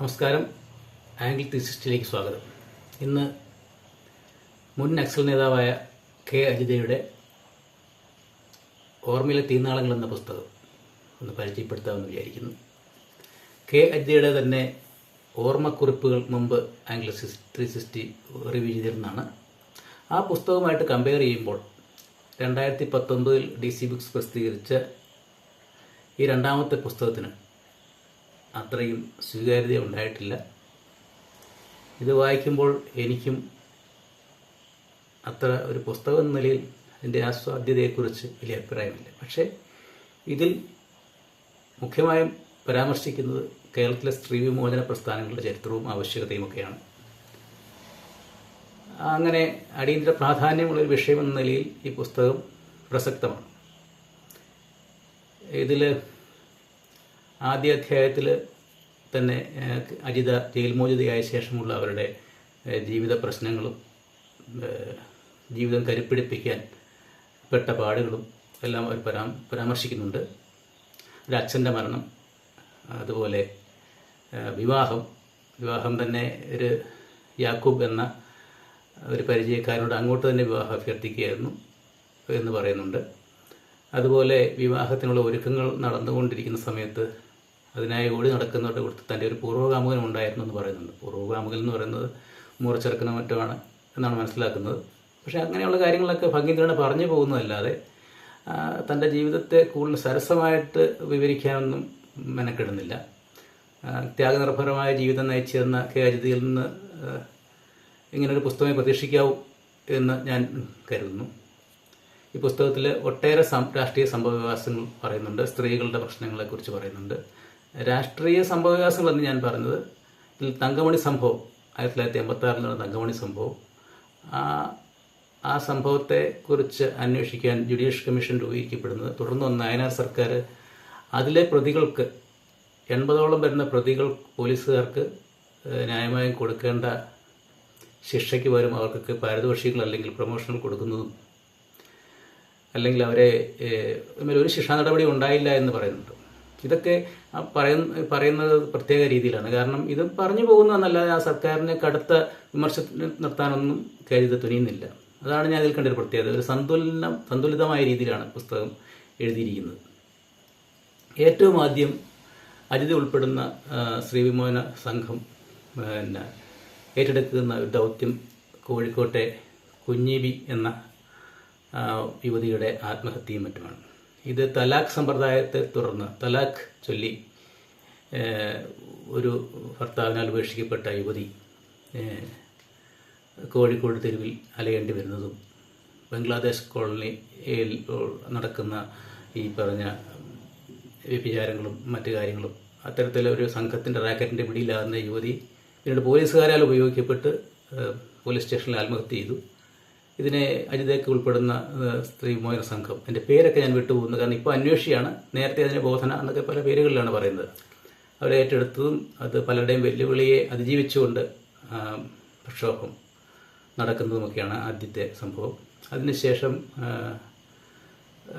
നമസ്കാരം. Angle three സിക്സ്റ്റിയിലേക്ക് സ്വാഗതം. ഇന്ന് മുൻ നക്സൽ നേതാവായ കെ അജിതയുടെ ഓർമ്മയിലെ തീനാളങ്ങൾ എന്ന പുസ്തകം ഒന്ന് പരിചയപ്പെടുത്താമെന്ന് വിചാരിക്കുന്നു. കെ അജിതയുടെ തന്നെ ഓർമ്മക്കുറിപ്പുകൾ മുമ്പ് ആംഗിൾ ത്രീ സിക്സ്റ്റി റിവ്യൂ ചെയ്തിരുന്നതാണ്. ആ പുസ്തകവുമായിട്ട് കമ്പയർ ചെയ്യുമ്പോൾ രണ്ടായിരത്തി പത്തൊമ്പതിൽ ഡി സി ബുക്സ് പ്രസിദ്ധീകരിച്ച ഈ രണ്ടാമത്തെ പുസ്തകത്തിന് അത്രയും സ്വീകാര്യത ഉണ്ടായിട്ടില്ല ഇത് വായിക്കുമ്പോൾ എനിക്കും അത്ര ഒരു പുസ്തകം എന്ന നിലയിൽ അതിന്റെ ആസ്വാദ്യതയെക്കുറിച്ച് വലിയ അഭിപ്രായമില്ല. പക്ഷേ ഇതിൽ മുഖ്യമായും പരാമർശിക്കുന്നത് കേരളത്തിലെ സ്ത്രീ വിമോചന പ്രസ്ഥാനങ്ങളുടെ ചരിത്രവും ആവശ്യകതയും ഒക്കെയാണ്. അങ്ങനെ അടിയന്തര പ്രാധാന്യമുള്ളൊരു വിഷയമെന്ന വിഷയം നിലയിൽ ഈ പുസ്തകം പ്രസക്തമാണ്. ഇതിൽ ആദ്യ അധ്യായത്തിൽ തന്നെ അജിത ജയിൽമോചിതയായ ശേഷമുള്ള അവരുടെ ജീവിത പ്രശ്നങ്ങളും ജീവിതം കരുപ്പിടിപ്പിക്കാൻ പെട്ട പാടുകളും എല്ലാം അവർ പരാ പരാമർശിക്കുന്നുണ്ട്. ഒരച്ഛന്റെ മരണം അതുപോലെ വിവാഹം. വിവാഹം തന്നെ ഒരു യാക്കൂബ് എന്ന ഒരു പരിചയക്കാരനോട് അങ്ങോട്ട് തന്നെ വിവാഹം അഭ്യർത്ഥിക്കുകയായിരുന്നു എന്ന് പറയുന്നുണ്ട്. അതുപോലെ വിവാഹത്തിനുള്ള ഒരുക്കങ്ങൾ നടന്നുകൊണ്ടിരിക്കുന്ന സമയത്ത് അതിനായി ഓടി നടക്കുന്നവരുടെ കൂട്ടത്തിൽ തന്റെ ഒരു പൂർവകാമുകൻ ഉണ്ടായിരുന്നു എന്ന് പറയുന്നുണ്ട്. പൂർവകാമുകൻ എന്ന് പറയുന്നത് മൂറച്ചെറുക്കനോ മറ്റുമാണ് എന്നാണ് മനസ്സിലാക്കുന്നത്. പക്ഷേ അങ്ങനെയുള്ള കാര്യങ്ങളൊക്കെ ഭംഗീന്ദ്രനെ പറഞ്ഞു പോകുന്നതല്ലാതെ തന്റെ ജീവിതത്തെ കൂടുതൽ സരസമായിട്ട് വിവരിക്കാനൊന്നും മെനക്കെടുന്നില്ല. ത്യാഗനിർഭരമായ ജീവിതം നയിച്ചിരുന്ന കെ അജിതിയിൽ നിന്ന് ഇങ്ങനൊരു പുസ്തകമേ പ്രതീക്ഷിക്കാവൂ എന്ന് ഞാൻ കരുതുന്നു. ഈ പുസ്തകത്തിൽ ഒട്ടേറെ സം- രാഷ്ട്രീയ സംഭവവികാസങ്ങൾ പറയുന്നുണ്ട് സ്ത്രീകളുടെ പ്രശ്നങ്ങളെക്കുറിച്ച് പറയുന്നുണ്ട്. രാഷ്ട്രീയ സംഭവവികാസങ്ങൾ എന്ന് ഞാൻ പറഞ്ഞത് തങ്കമണി സംഭവം ആയിരത്തി തൊള്ളായിരത്തി എൺപത്തി ആറിൽ നടന്ന തങ്കമണി സംഭവം. ആ ആ സംഭവത്തെ കുറിച്ച് അന്വേഷിക്കാൻ ജുഡീഷ്യൽ കമ്മീഷൻ രൂപീകരിക്കപ്പെടുന്നത്. തുടർന്ന് വന്ന നയനാർ സർക്കാർ അതിലെ പ്രതികൾക്ക് എൺപതോളം വരുന്ന പ്രതികൾ പോലീസുകാർക്ക് ന്യായമായും കൊടുക്കേണ്ട ശിക്ഷയ്ക്ക് വരും അവർക്ക് പാരിതോഷികൾ അല്ലെങ്കിൽ പ്രൊമോഷനുകൾ കൊടുക്കുന്നതും അല്ലെങ്കിൽ അവരെ ഒരു ശിക്ഷാ നടപടി ഉണ്ടായില്ല എന്ന് പറയുന്നുണ്ട്. ഇതൊക്കെ പറയുന്ന പറയുന്നത് പ്രത്യേക രീതിയിലാണ്. കാരണം ഇത് പറഞ്ഞു പോകുന്നതെന്നല്ലാതെ ആ സർക്കാരിനെ കടുത്ത വിമർശനം നടത്താനൊന്നും കരുത തുനിയുന്നില്ല. അതാണ് ഞാൻ അതിൽ കണ്ട ഒരു പ്രത്യേകത. ഒരു സന്തുലനം സന്തുലിതമായ രീതിയിലാണ് പുസ്തകം എഴുതിയിരിക്കുന്നത്. ഏറ്റവും ആദ്യം അജിത ഉൾപ്പെടുന്ന ആ, സ്ത്രീവിമോചന സംഘം പിന്നെ ഏറ്റെടുക്കുന്ന ഒരു ദൗത്യം കോഴിക്കോട്ടെ കുഞ്ഞിബി എന്ന യുവതിയുടെ ആത്മഹത്യയും മറ്റുമാണ്. ഇത് തലാഖ് സമ്പ്രദായത്തെ തുടർന്ന് തലാഖ് ചൊല്ലി ഒരു ഭർത്താവിനാൽ ഉപേക്ഷിക്കപ്പെട്ട യുവതി കോഴിക്കോട് തെരുവിൽ അലയേണ്ടി വരുന്നതും ബംഗ്ലാദേശ് കോളനിയിൽ നടക്കുന്ന ഈ പറഞ്ഞ വ്യഭിചാരങ്ങളും മറ്റു കാര്യങ്ങളും അത്തരത്തിലൊരു സംഘത്തിന്റെ റാക്കറ്റിന്റെ പിടിയിലാകുന്ന യുവതി പിന്നീട് പോലീസുകാരാൽ ഉപയോഗിക്കപ്പെട്ട് പോലീസ് സ്റ്റേഷനിൽ ആത്മഹത്യ ചെയ്തു. ഇതിനെ അജിതയ്ക്ക് ഉൾപ്പെടുന്ന സ്ത്രീ മോചന സംഘം. എന്റെ പേരൊക്കെ ഞാൻ വിട്ടുപോകുന്നു. കാരണം ഇപ്പോൾ അന്വേഷിയാണ്. നേരത്തെ അതിന് ബോധന എന്നൊക്കെ പല പേരുകളിലാണ് പറയുന്നത്. അവരെ ഏറ്റെടുത്തതും അത് പലരുടെയും വെല്ലുവിളിയെ അതിജീവിച്ചുകൊണ്ട് പ്രക്ഷോഭം നടക്കുന്നതുമൊക്കെയാണ് ആദ്യത്തെ സംഭവം. അതിനുശേഷം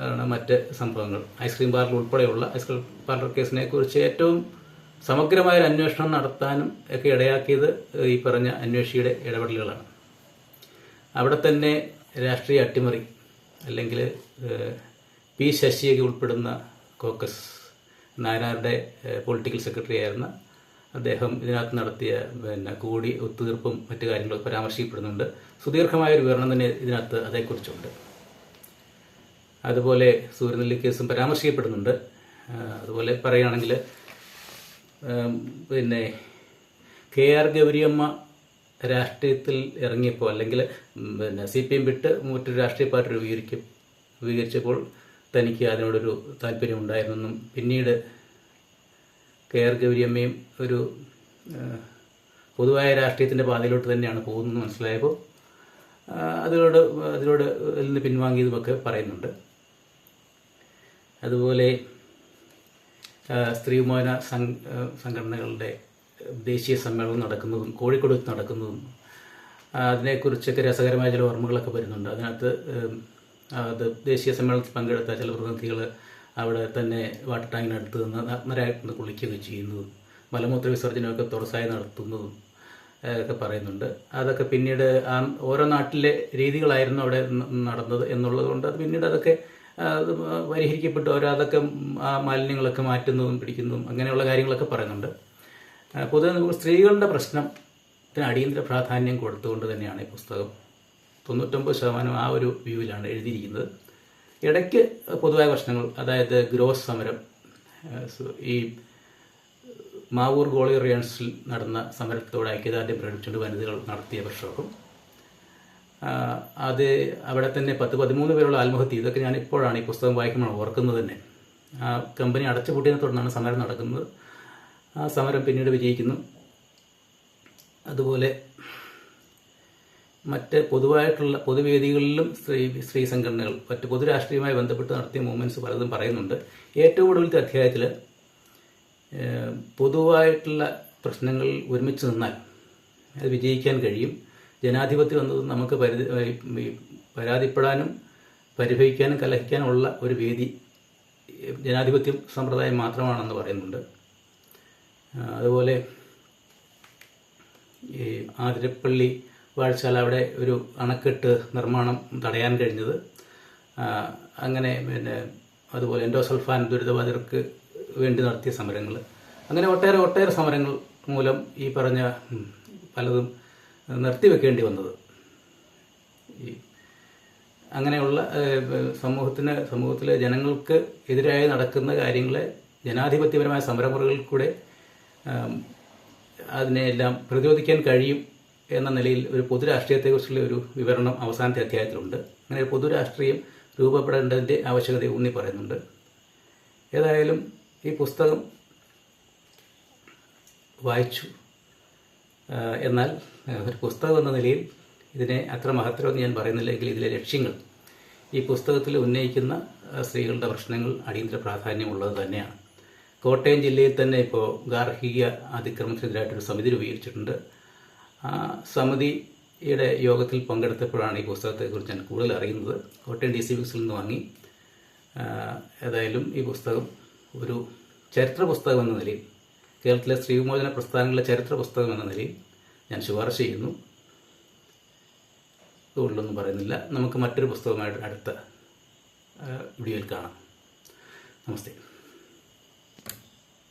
ആണ് മറ്റ് സംഭവങ്ങൾ. ഐസ്ക്രീം പാർലർ ഉൾപ്പെടെയുള്ള ഐസ്ക്രീം പാർലർ കേസിനെ കുറിച്ച് ഏറ്റവും സമഗ്രമായ ഒരു അന്വേഷണം നടത്താനും ഒക്കെ ഇടയാക്കിയത് ഈ പറഞ്ഞ അന്വേഷിയുടെ ഇടപെടലുകളാണ്. അവിടെ തന്നെ രാഷ്ട്രീയ അട്ടിമറി അല്ലെങ്കിൽ പി ശശിയൊക്കെ ഉൾപ്പെടുന്ന കോക്കസ് നായനാരുടെ പൊളിറ്റിക്കൽ സെക്രട്ടറി ആയിരുന്ന അദ്ദേഹം ഇതിനകത്ത് നടത്തിയ പിന്നെ കൂടി ഒത്തുതീർപ്പും മറ്റു കാര്യങ്ങളും പരാമർശിക്കപ്പെടുന്നുണ്ട്. സുദീർഘമായ ഒരു വിവരണം തന്നെ ഇതിനകത്ത് അതേക്കുറിച്ചുണ്ട്. അതുപോലെ സൂര്യനെല്ലി കേസും പരാമർശിക്കപ്പെടുന്നുണ്ട്. അതുപോലെ പറയുകയാണെങ്കിൽ പിന്നെ കെ ആർ ഗൗരിയമ്മ രാഷ്ട്രീയത്തിൽ ഇറങ്ങിയപ്പോൾ അല്ലെങ്കിൽ പിന്നെ സി പി എം വിട്ട് മറ്റൊരു രാഷ്ട്രീയ പാർട്ടി രൂപീകരിക്കും രൂപീകരിച്ചപ്പോൾ തനിക്ക് അതിനോടൊരു താല്പര്യം ഉണ്ടായിരുന്നെന്നും പിന്നീട് കെ ആർ ഗൗരിയമ്മയും ഒരു പൊതുവായ രാഷ്ട്രീയത്തിന്റെ പാതയിലോട്ട് തന്നെയാണ് പോകുന്നതെന്ന് മനസ്സിലായപ്പോൾ അതിനോട് അതിനോട് ഇതിൽ നിന്ന് പിൻവാങ്ങിയതുമൊക്കെ പറയുന്നുണ്ട്. അതുപോലെ സ്ത്രീ സ്ത്രീമോചന സംഘടനകളുടെ ദേശീയ സമ്മേളനം നടക്കുന്നതും കോഴിക്കോട് നടക്കുന്നതും അതിനെക്കുറിച്ചൊക്കെ രസകരമായ ചില ഓർമ്മകളൊക്കെ വരുന്നുണ്ട്. അതിനകത്ത് അത് ദേശീയ സമ്മേളനത്തിൽ പങ്കെടുത്ത ചില പ്രതിനിധികൾ അവിടെ തന്നെ വാട്ടർ ടാങ്കിനടുത്ത് നിന്ന് നഗ്നരായിട്ട് നിന്ന് കുളിക്കുകയൊക്കെ ചെയ്യുന്നതും മലമൂത്ര വിസർജനമൊക്കെ തുറസായി നടത്തുന്നതും ഒക്കെ പറയുന്നുണ്ട്. അതൊക്കെ പിന്നീട് ആ ഓരോ നാട്ടിലെ രീതികളായിരുന്നു അവിടെ നടന്നത് എന്നുള്ളത് കൊണ്ട് അത് പിന്നീട് അതൊക്കെ പരിഹരിക്കപ്പെട്ടു. അവർ അതൊക്കെ ആ മാലിന്യങ്ങളൊക്കെ മാറ്റുന്നതും പിടിക്കുന്നതും അങ്ങനെയുള്ള കാര്യങ്ങളൊക്കെ പറയുന്നുണ്ട്. പൊതുവെ നമുക്ക് സ്ത്രീകളുടെ പ്രശ്നത്തിന് അടിയന്തര പ്രാധാന്യം കൊടുത്തുകൊണ്ട് തന്നെയാണ് ഈ പുസ്തകം. തൊണ്ണൂറ്റൊമ്പത് ശതമാനം ആ ഒരു വ്യൂവിലാണ് എഴുതിയിരിക്കുന്നത്. ഇടയ്ക്ക് പൊതുവായ പ്രശ്നങ്ങൾ അതായത് ഗ്രോസ് സമരം ഈ മാവൂർ ഗോളി റിയൻസിൽ നടന്ന സമരത്തോടെ ഐക്യദാർഢ്യം പ്രകടിപ്പിച്ചുകൊണ്ട് വനിതകൾ നടത്തിയ പ്രക്ഷോഭം അത് അവിടെ തന്നെ പത്ത് പതിമൂന്ന് പേരുള്ള ആത്മഹത്യ. ഇതൊക്കെ ഞാൻ ഇപ്പോഴാണ് ഈ പുസ്തകം വായിക്കുമ്പോൾ ഓർക്കുന്നത് തന്നെ. ആ കമ്പനി അടച്ചുപൂട്ടിയതിനെ തുടർന്നാണ് സമരം നടക്കുന്നത്. ആ സമരം പിന്നീട് വിജയിക്കുന്നു. അതുപോലെ മറ്റ് പൊതുവായിട്ടുള്ള പൊതുവേദികളിലും സ്ത്രീ സ്ത്രീ സംഘടനകൾ മറ്റ് പൊതുരാഷ്ട്രീയവുമായി ബന്ധപ്പെട്ട് നടത്തിയ മൂവ്മെന്റ്സ് പലതും പറയുന്നുണ്ട്. ഏറ്റവും ഒടുവിലത്തെ അധ്യായത്തിൽ പൊതുവായിട്ടുള്ള പ്രശ്നങ്ങൾ ഒരുമിച്ച് നിന്നാൽ അത് വിജയിക്കാൻ കഴിയും. ജനാധിപത്യം എന്നത് നമുക്ക് പരിധി പരാതിപ്പെടാനും പരിഭവിക്കാനും കലഹിക്കാനുമുള്ള ഒരു വേദി ജനാധിപത്യം സമ്പ്രദായം മാത്രമാണെന്ന് പറയുന്നുണ്ട്. അതുപോലെ ഈ ആതിരപ്പള്ളി വാഴ്ചാല അവിടെ ഒരു അണക്കെട്ട് നിർമ്മാണം തടയാൻ കഴിഞ്ഞത്. അങ്ങനെ പിന്നെ അതുപോലെ എൻഡോസൾഫാൻ ദുരിതബാധിതർക്ക് വേണ്ടി നടത്തിയ സമരങ്ങൾ. അങ്ങനെ ഒട്ടേറെ ഒട്ടേറെ സമരങ്ങൾ മൂലം ഈ പറഞ്ഞ പലതും നിർത്തിവെക്കേണ്ടി വന്നത്. ഈ അങ്ങനെയുള്ള സമൂഹത്തിന് സമൂഹത്തിലെ ജനങ്ങൾക്ക് എതിരായി നടക്കുന്ന കാര്യങ്ങളെ ജനാധിപത്യപരമായ സമരമുറകളിൽ കൂടെ അതിനെയെല്ലാം പ്രതിരോധിക്കാൻ കഴിയും എന്ന നിലയിൽ ഒരു പൊതു രാഷ്ട്രീയത്തെക്കുറിച്ചുള്ള ഒരു വിവരണം അവസാനത്തെ അധ്യായത്തിലുണ്ട്. അങ്ങനെ ഒരു പൊതു രാഷ്ട്രീയം രൂപപ്പെടേണ്ടതിന്റെ ആവശ്യകത ഊന്നി പറയുന്നുണ്ട്. ഏതായാലും ഈ പുസ്തകം വായിച്ചു. എന്നാൽ ഒരു പുസ്തകം എന്ന നിലയിൽ ഇതിനെ അത്ര മഹത്തരമെന്ന് ഞാൻ പറയുന്നില്ലെങ്കിൽ ഇതിലെ ലക്ഷ്യങ്ങൾ ഈ പുസ്തകത്തിൽ ഉന്നയിക്കുന്ന സ്ത്രീകളുടെ പ്രശ്നങ്ങൾ അടിയന്തര പ്രാധാന്യമുള്ളത് തന്നെയാണ്. കോട്ടയം ജില്ലയിൽ തന്നെ ഇപ്പോൾ ഗാർഹിക അതിക്രമത്തിനെതിരായിട്ടൊരു സമിതി രൂപീകരിച്ചിട്ടുണ്ട്. ആ സമിതിയുടെ യോഗത്തിൽ പങ്കെടുത്തപ്പോഴാണ് ഈ പുസ്തകത്തെക്കുറിച്ച് ഞാൻ കൂടുതൽ അറിയുന്നത്. കോട്ടയം ഡി സി ബുക്സിൽ നിന്ന് വാങ്ങി. ഏതായാലും ഈ പുസ്തകം ഒരു ചരിത്ര പുസ്തകം എന്ന നിലയിൽ കേരളത്തിലെ സ്ത്രീവിമോചന പ്രസ്ഥാനങ്ങളിലെ ചരിത്ര പുസ്തകം എന്ന നിലയിൽ ഞാൻ ശുപാർശ ചെയ്യുന്നു. കൂടുതലൊന്നും പറയുന്നില്ല. നമുക്ക് മറ്റൊരു പുസ്തകമായിട്ട് അടുത്ത വീഡിയോയിൽ കാണാം. നമസ്തേ.